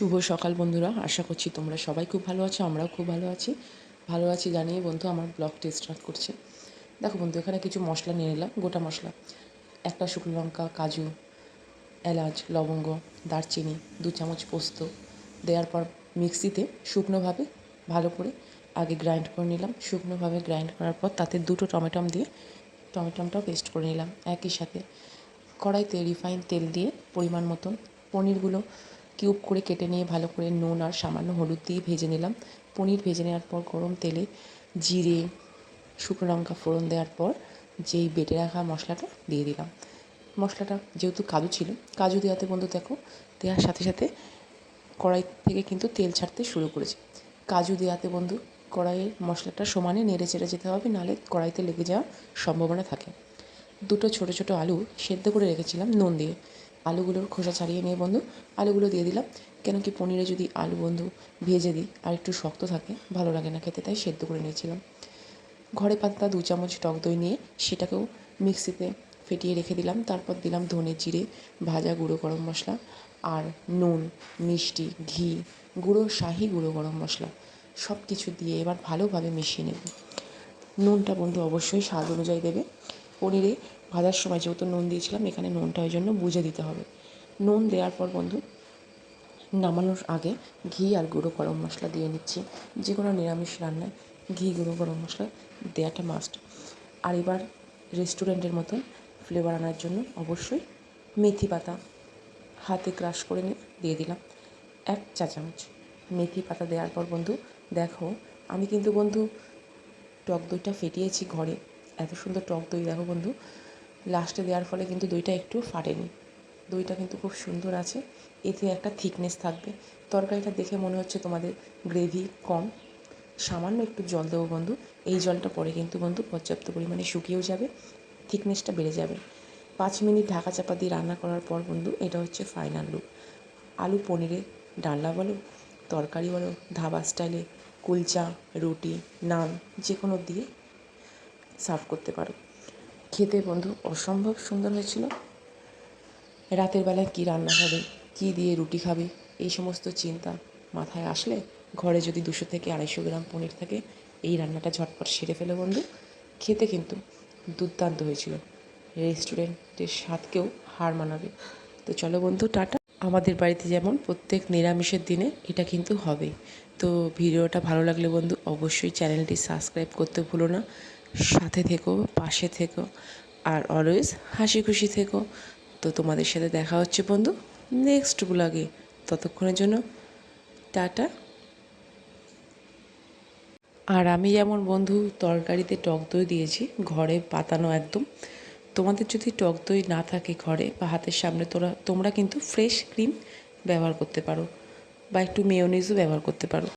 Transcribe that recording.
শুভ সকাল বন্ধুরা, আশা করছি তোমরা সবাই খুব ভালো আছো, আমরাও খুব ভালো আছি। ভালো আছি জানিয়ে বন্ধু, আমার ব্লগটি স্টার্ট করছে। দেখো বন্ধু, এখানে কিছু মশলা নিয়ে নিলাম, গোটা মশলা। একটা শুকনো লঙ্কা, কাজু, এলাচ, লবঙ্গ, দারচিনি, দু চামচ পোস্ত। দেওয়ার পর মিক্সিতে শুকনোভাবে ভালো করে আগে গ্রাইন্ড করে নিলাম। শুকনোভাবে গ্রাইন্ড করার পর তাতে দুটো টমেটম দিয়ে টমেটমটাও পেস্ট করে নিলাম একই সাথে। কড়াইতে রিফাইন তেল দিয়ে পরিমাণ মতন পনিরগুলো কিউব করে কেটে নিয়ে ভালো করে নুন আর সামান্য হলুদ দিয়ে ভেজে নিলাম। পনির ভেজে নেওয়ার পর গরম তেলে জিরে, শুকনো লঙ্কা ফোড়ন দেওয়ার পর যেই বেটে রাখা মশলাটা দিয়ে দিলাম। মশলাটা যেহেতু কাজু ছিল, কাজু দেওয়াতে বন্ধু দেখো, দেওয়ার সাথে সাথে কড়াই থেকে কিন্তু তেল ছাড়তে শুরু করেছে। কাজু দেওয়াতে বন্ধু কড়াইয়ের মশলাটা সমানে নেড়ে চেড়ে যেতে হবে, নাহলে কড়াইতে লেগে যাওয়ার সম্ভাবনা থাকে। দুটো ছোটো ছোটো আলু সেদ্ধ করে রেখেছিলাম নুন দিয়ে। আলুগুলোর খোসা ছাড়িয়ে নিয়ে বন্ধু, আলুগুলো দিয়ে দিলাম। কেন কি পনিরে যদি আলু বন্ধু ভেজে দিই আর একটু শক্ত থাকে, ভালো লাগে না খেতে, তাই সেদ্ধ করে নিয়েছিলাম। ঘরে পাতা দু চামচ টক দই নিয়ে সেটাকেও মিক্সিতে ফেটিয়ে রেখে দিলাম। তারপর দিলাম ধনে জিরে, ভাজা গুঁড়ো গরম মশলা আর নুন, মিষ্টি, ঘি, গুঁড়ো শাহি গুঁড়ো গরম মশলা। সব কিছু দিয়ে এবার ভালোভাবে মিশিয়ে নেব। নুনটা বন্ধু অবশ্যই স্বাদ অনুযায়ী দেবে। পনিরে ভাজার সময় যেহেতু নুন দিয়েছিলাম, এখানে নুনটা ওই জন্য বুঝে দিতে হবে। নুন দেওয়ার পর বন্ধু, নামানোর আগে ঘি আর গুঁড়ো গরম মশলা দিয়ে নিচ্ছি। যে কোনো নিরামিষ রান্নায় ঘি, গুঁড়ো গরম মশলা দেওয়াটা মাস্ট আর এবার রেস্টুরেন্টের মতন ফ্লেভার আনার জন্য অবশ্যই মেথি পাতা হাতে ক্রাশ করে নিয়ে দিয়ে দিলাম এক চা চামচ। মেথি পাতা দেওয়ার পর বন্ধু, দেখো, আমি কিন্তু বন্ধু টক দইটা ফেটিয়েছি ঘরে। এত সুন্দর টক দই, দেখো বন্ধু লাস্টে দেওয়ার ফলে কিন্তু দইটা একটু ফাটেনি। দইটা কিন্তু খুব সুন্দর আছে। এতে একটা থিকনেস থাকবে। তরকারিটা দেখে মনে হচ্ছে তোমাদের গ্রেভি কম। সামান্য একটু জল দেবো বন্ধু। এই জলটা পরে কিন্তু বন্ধু পর্যাপ্ত পরিমাণে শুকিয়েও যাবে। থিকনেসটা বেড়ে যাবে। পাঁচ মিনিট ঢাকা চাপা দিয়ে রান্না করার পর বন্ধু এটা হচ্ছে ফাইনাল লুক আলু পনিরের ডালনা বলো, তরকারি বলো, ধাবা স্টাইলে কুলচা, রুটি, নান যে কোনো দিয়ে সার্ভ করতে পারো। খেতে বন্ধু অসম্ভব সুন্দর হয়েছিল। রাতের বেলায় কী রান্না হবে, কী দিয়ে রুটি খাবে, এই সমস্ত চিন্তা মাথায় আসলে ঘরে যদি দুশো থেকে আড়াইশো গ্রাম পনির থাকে, এই রান্নাটা ঝটপট সেরে ফেলে বন্ধু। খেতে কিন্তু দুর্দান্ত হয়েছিল। রেস্টুরেন্টের স্বাদকেও হার মানাবে। তো চলো বন্ধু, টাটা। আমাদের বাড়িতে যেমন প্রত্যেক নিরামিষের দিনে এটা কিন্তু হবে। তো ভিডিওটা ভালো লাগলে বন্ধু অবশ্যই চ্যানেলটি সাবস্ক্রাইব করতে ভুলো না। সাথে থেকো, পাশে থেকো, আর অলওয়েজ হাসি খুশি থেকো। তো তোমাদের সাথে দেখা হচ্ছে বন্ধু নেক্সট ব্লগে ততক্ষণের জন্য টাটা। আর আমি যেমন বন্ধু তরকারিতে টক দই দিয়েছি, ঘরে পাতানো একদম। তোমাদের যদি টক দই না থাকে ঘরে বা হাতের সামনে, তোরা, তোমরা কিন্তু ফ্রেশ ক্রিম ব্যবহার করতে পারো বা একটু মেয়োনিজও ব্যবহার করতে পারো।